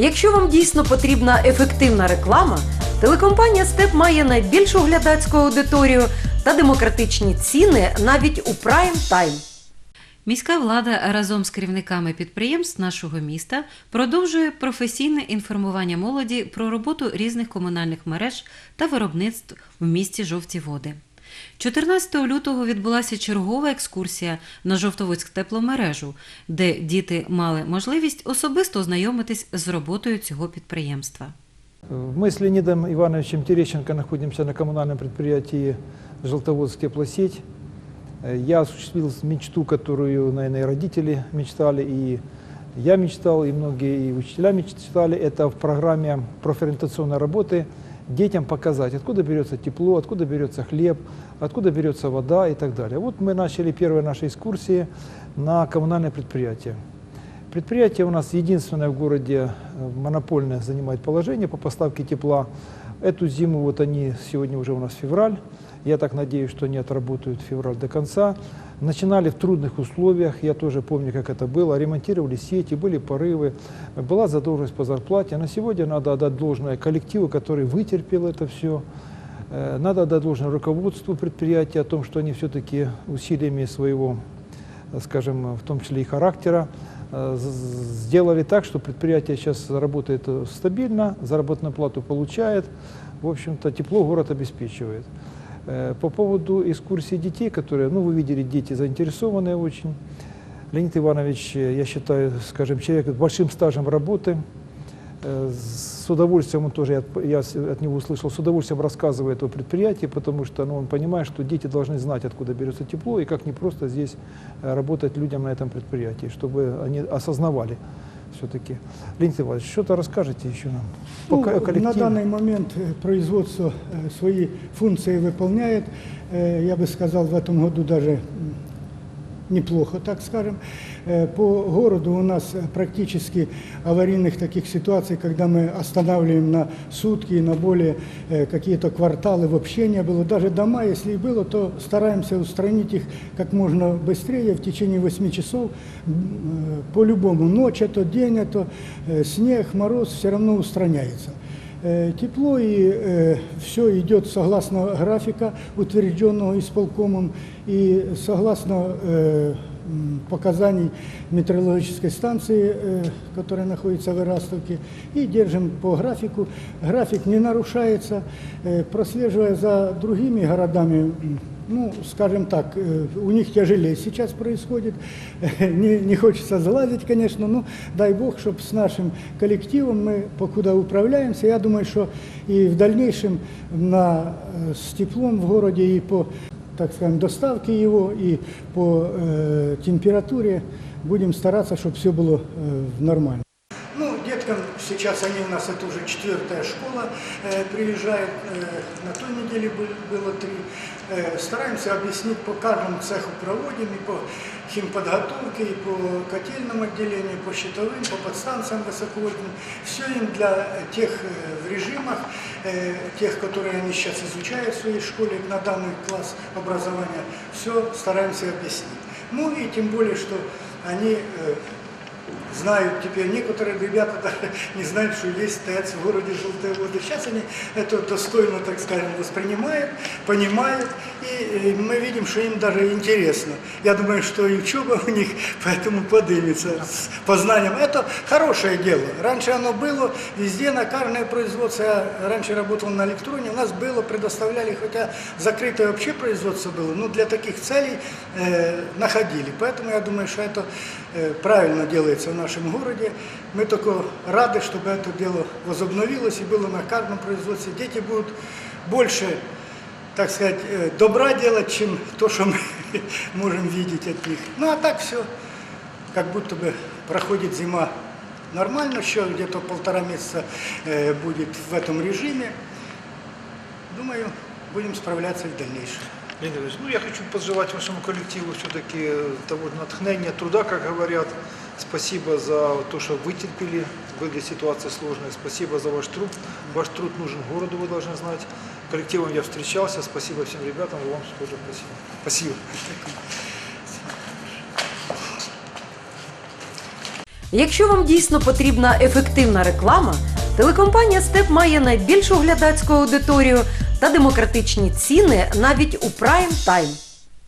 Якщо вам дійсно потрібна ефективна реклама, телекомпанія Степ має найбільшу глядацьку аудиторію та демократичні ціни навіть у прайм тайм. Міська влада разом з керівниками підприємств нашого міста продовжує професійне інформування молоді про роботу різних комунальних мереж та виробництв в місті Жовті Води. 14 лютого відбулася чергова екскурсія на Жовтоводськ тепломережу, де діти мали можливість особисто ознайомитись з роботою цього підприємства. Мы с Леонидом Ивановичем Терещенко находимся на коммунальном предприятии «Желтоводск теплосеть». Э, Я осуществил мечту, которую, наверное, и родители мечтали, и я мечтал, и многие и учителя мечтали. Это в программе профориентационной работы детям показать, откуда берется тепло, откуда берется хлеб, откуда берется вода и так далее. Вот мы начали первые наши экскурсии на коммунальное предприятие. Предприятие у нас единственное в городе э, монопольное занимает положение по поставке тепла. Эту зиму, вот они, сегодня уже у нас февраль, я так надеюсь, что они отработают февраль до конца. Начинали в трудных условиях, я тоже помню, как это было, ремонтировали сети, были порывы, была задолженность по зарплате. На сегодня надо отдать должное коллективу, который вытерпел это все. Э, Надо отдать должное руководству предприятия о том, что они все-таки усилиями своего э, скажем, в том числе и характера, э, сделали так, что предприятие сейчас работает стабильно, заработную плату получает, в общем-то, тепло город обеспечивает. Э, По поводу экскурсии детей, которые, ну, вы видели, дети заинтересованные очень. Леонид Иванович, э, я считаю, скажем, человек с большим стажем работы, Э, С удовольствием он тоже, я от- него услышал, с удовольствием рассказывает о предприятии, потому что ну, он понимает, что дети должны знать, откуда берется тепло, и как не просто здесь работать людям на этом предприятии, чтобы они осознавали все-таки. Леонид Иванович, что-то расскажете еще нам? По Ну, ко- на коллективу? данный момент э, производство э, свои функции выполняет. Э, Я бы сказал, в этом году даже м, неплохо, так скажем. Э, По городу у нас э, практически аварийных таких ситуаций, когда мы останавливаем на сутки, на более э, какие-то кварталы вообще не было. Даже дома, если и было, то стараемся устранить их как можно быстрее, в течение 8 часов. По-любому, ночь это, день это, э, снег, мороз, все равно устраняется. Э, Тепло и все идет согласно графика, утвержденного исполкомом, и согласно э, показаний метеорологической станции, э, которая находится в Ирастовке, и держим по графику. График не нарушается, Э, прослеживая за другими городами, ну, скажем так, э, у них тяжелее сейчас происходит. Не, не хочется залазить, конечно, но дай бог, чтобы с нашим коллективом мы покуда управляемся. Я думаю, что и в дальнейшем на, э, с теплом в городе и по, так скажем, доставке его, и по э, температуре будем стараться, чтобы все было э, нормально. Сейчас они у нас, это уже четвертая школа, э, приезжает, э, на той неделе был- было три. Э, стараемся объяснить по каждому цеху проводим, и по химподготовке, и по котельному отделению, по щитовым, по подстанциям высоковольтным. Все им для тех э, в режимах, э, тех, которые они сейчас изучают в своей школе на данный класс образования, все стараемся объяснить. Ну и тем более, что они э, знают теперь, некоторые ребята даже не знают, что есть ТЭЦ в городе Желтые воды. Сейчас они это достойно, так скажем, воспринимают, понимают, и э, мы видим, что им даже интересно. Я думаю, что и учеба у них поэтому поднимется с познанием. Это хорошее дело. Раньше оно было везде, на каждое производство. Я раньше работал на электроне, у нас было, предоставляли, хотя закрытое вообще производство было, но для таких целей э, находили. Поэтому я думаю, что это э, правильно делается в нашем городе. Мы только рады, чтобы это дело возобновилось и было на каждом производстве. Дети будут больше, так сказать, э, добра делать, чем то, что мы можем видеть от них. Ну а так все, как будто бы проходит зима нормально, еще где-то полтора месяца э, будет в этом режиме. Думаю, будем справляться в дальнейшем. Ну я хочу пожелать вашему коллективу все-таки того натхнения, труда, как говорят. Спасибо за то, что вытерпели, были ситуации сложные. Спасибо за ваш труд. Ваш труд нужен городу, вы должны знать. Коллективом я встречался. Спасибо всем ребятам, и вам тоже спасибо. Спасибо. Якщо вам дійсно потрібна ефективна реклама, телекомпанія Степ має найбільшу глядацьку аудиторію та демократичні ціни навіть у прайм тайм.